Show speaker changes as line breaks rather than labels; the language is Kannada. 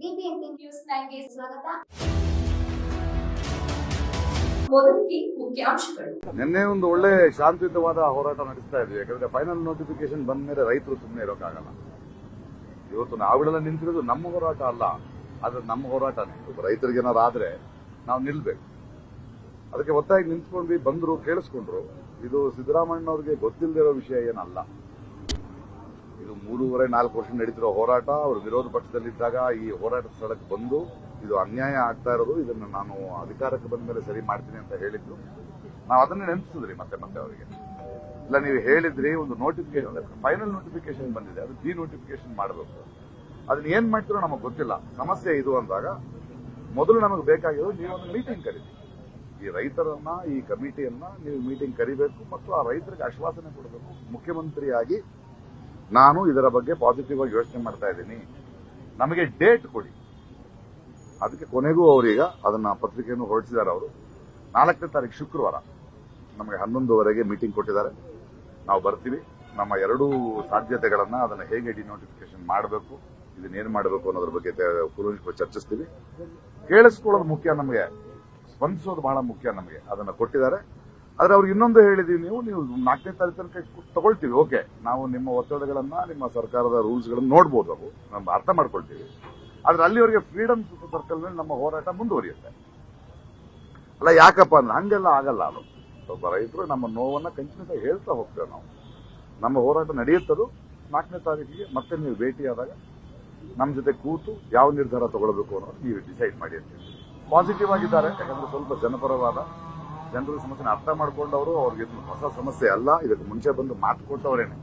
ನ್ಯೂಸ್ ಸ್ವಾಗತ.
ನಿನ್ನೆ ಒಂದು ಒಳ್ಳೆ ಶಾಂತಿಯುತವಾದ ಹೋರಾಟ ನಡೆಸ್ತಾ ಇದ್ವಿ. ಯಾಕಂದ್ರೆ ಫೈನಲ್ ನೋಟಿಫಿಕೇಶನ್ ಬಂದ ಮೇಲೆ ರೈತರು ಸುಮ್ಮನೆ ಇರೋಕ್ಕಾಗಲ್ಲ. ಇವತ್ತು ನಾವುಗಳೆಲ್ಲ ನಿಂತಿರೋದು ನಮ್ಮ ಹೋರಾಟ ಅಲ್ಲ. ಆದ್ರೆ ನಮ್ಮ ಹೋರಾಟನೇ ರೈತರಿಗೆ ಏನಾರು ಆದ್ರೆ ನಾವು ನಿಲ್ಬೇಕು. ಅದಕ್ಕೆ ಒತ್ತಾಗಿ ನಿಂತ್ಕೊಂಡ್ವಿ, ಬಂದ್ರು, ಕೇಳಿಸ್ಕೊಂಡ್ರು. ಇದು ಸಿದ್ದರಾಮಣ್ಣವ್ರಿಗೆ ಗೊತ್ತಿಲ್ಲದಿರೋ ವಿಷಯ ಏನಲ್ಲ. ಇದು ಮೂರುವರೆ, ನಾಲ್ಕು ವರ್ಷ ನಡೀತಿರೋ ಹೋರಾಟ, ಅವರು ವಿರೋಧ ಪಕ್ಷದಲ್ಲಿದ್ದಾಗ ಈ ಹೋರಾಟದ ಸ್ಥಳಕ್ಕೆ ಬಂದು ಇದು ಅನ್ಯಾಯ ಆಗ್ತಾ ಇರೋದು, ಇದನ್ನು ನಾನು ಅಧಿಕಾರಕ್ಕೆ ಬಂದ ಮೇಲೆ ಸರಿ ಮಾಡ್ತೀನಿ ಅಂತ ಹೇಳಿದ್ರು. ನಾವು ಅದನ್ನೇ ನೆನಪಿಸಿದ್ರಿ ಮತ್ತೆ ಮತ್ತೆ ಅವರಿಗೆ. ಇಲ್ಲ, ನೀವು ಹೇಳಿದ್ರಿ, ಒಂದು ನೋಟಿಫಿಕೇಶನ್ ಫೈನಲ್ ನೋಟಿಫಿಕೇಶನ್ ಬಂದಿದೆ. ಅದು ಡಿ ನೋಟಿಫಿಕೇಶನ್ ಮಾಡಬೇಕು. ಅದನ್ನ ಏನ್ ಮಾಡ್ತಿರೋ ನಮಗೆ ಗೊತ್ತಿಲ್ಲ. ಸಮಸ್ಯೆ ಇದು ಅಂದಾಗ, ಮೊದಲು ನಮಗೆ ಬೇಕಾಗಿರೋ ನೀವು ಒಂದು ಮೀಟಿಂಗ್ ಕರೀರಿ. ಈ ರೈತರನ್ನ, ಈ ಕಮಿಟಿಯನ್ನ ನೀವು ಮೀಟಿಂಗ್ ಕರಿಬೇಕು, ಮತ್ತು ಆ ರೈತರಿಗೆ ಆಶ್ವಾಸನೆ ಕೊಡಬೇಕು. ಮುಖ್ಯಮಂತ್ರಿಯಾಗಿ ನಾನು ಇದರ ಬಗ್ಗೆ ಪಾಸಿಟಿವ್ ಆಗಿ ಯೋಚನೆ ಮಾಡ್ತಾ ಇದ್ದೀನಿ. ನಮಗೆ ಡೇಟ್ ಕೊಡಿ. ಅದಕ್ಕೆ ಕೊನೆಗೂ ಅವರೀಗ ಅದನ್ನ ಪತ್ರಿಕೆಯನ್ನು ಹೊರಡಿಸಿದ್ದಾರೆ ಅವರು. ನಾಲ್ಕನೇ ತಾರೀಕು ಶುಕ್ರವಾರ ನಮಗೆ ಹನ್ನೊಂದುವರೆಗೆ ಮೀಟಿಂಗ್ ಕೊಟ್ಟಿದ್ದಾರೆ. ನಾವು ಬರ್ತೀವಿ. ನಮ್ಮ ಎರಡೂ ಸಾಧ್ಯತೆಗಳನ್ನ ಅದನ್ನ ಹೇಗೆ ಡಿನೋಟಿಫಿಕೇಶನ್ ಮಾಡಬೇಕು, ಇದನ್ನೇನು ಮಾಡಬೇಕು ಅನ್ನೋದ್ರ ಬಗ್ಗೆ ಪೂರ್ವ ಚರ್ಚಿಸ್ತೀವಿ. ಕೇಳಿಸ್ಕೊಳ್ಳೋದು ಮುಖ್ಯ ನಮಗೆ. ಸ್ಪಂದಿಸೋದು ಬಹಳ ಮುಖ್ಯ ನಮಗೆ. ಅದನ್ನು ಕೊಟ್ಟಿದ್ದಾರೆ. ಆದ್ರೆ ಅವ್ರಿಗೆ ಇನ್ನೊಂದು ಹೇಳಿದೀವಿ ನೀವು ನೀವು ನಾಲ್ಕನೇ ತಾರೀಕು ತನಕ ತಗೊಳ್ತೀವಿ. ಓಕೆ ನಾವು ನಿಮ್ಮ ಒತ್ತಡಗಳನ್ನ, ನಿಮ್ಮ ಸರ್ಕಾರದ ರೂಲ್ಸ್ ಗಳನ್ನ ನೋಡ್ಬೋದು ಅವು ನಾವು ಅರ್ಥ ಮಾಡ್ಕೊಳ್ತೀವಿ. ಆದ್ರೆ ಅಲ್ಲಿವರೆಗೆ ಫ್ರೀಡಮ್ ಸರ್ಕಲ್ ಮೇಲೆ ನಮ್ಮ ಹೋರಾಟ ಮುಂದುವರಿಯುತ್ತೆ. ಅಲ್ಲ, ಯಾಕಪ್ಪ ಅಂದ್ರೆ ಹಂಗೆಲ್ಲ ಆಗಲ್ಲ ಅದು. ಒಬ್ಬ ರೈತರು ನಮ್ಮ ನೋವನ್ನ ಕಂಚಿನಿಂದ ಹೇಳ್ತಾ ಹೋಗ್ತೇವೆ ನಾವು. ನಮ್ಮ ಹೋರಾಟ ನಡೆಯುತ್ತದು ನಾಲ್ಕನೇ ತಾರೀಕಿಗೆ ಮತ್ತೆ ನೀವು ಭೇಟಿಯಾದಾಗ ನಮ್ಮ ಜೊತೆ ಕೂತು ಯಾವ ನಿರ್ಧಾರ ತಗೊಳ್ಬೇಕು ಅನ್ನೋದು ನೀವು ಡಿಸೈಡ್ ಮಾಡಿ ಅಂತೀವಿ ಪಾಸಿಟಿವ್ ಆಗಿದ್ದಾರೆ, ಯಾಕಂದ್ರೆ ಸ್ವಲ್ಪ ಜನಪರವಾದ ಜನರ ಸಮಸ್ಯೆನ ಅರ್ಥ ಮಾಡ್ಕೊಂಡವರು ಅವ್ರಿಗೆ ಹೊಸ ಸಮಸ್ಯೆ ಅಲ್ಲ ಇದಕ್ಕೆ ಮುಂಚೆ ಬಂದು ಮಾತು ಕೊಟ್ಟವರೇನೆ.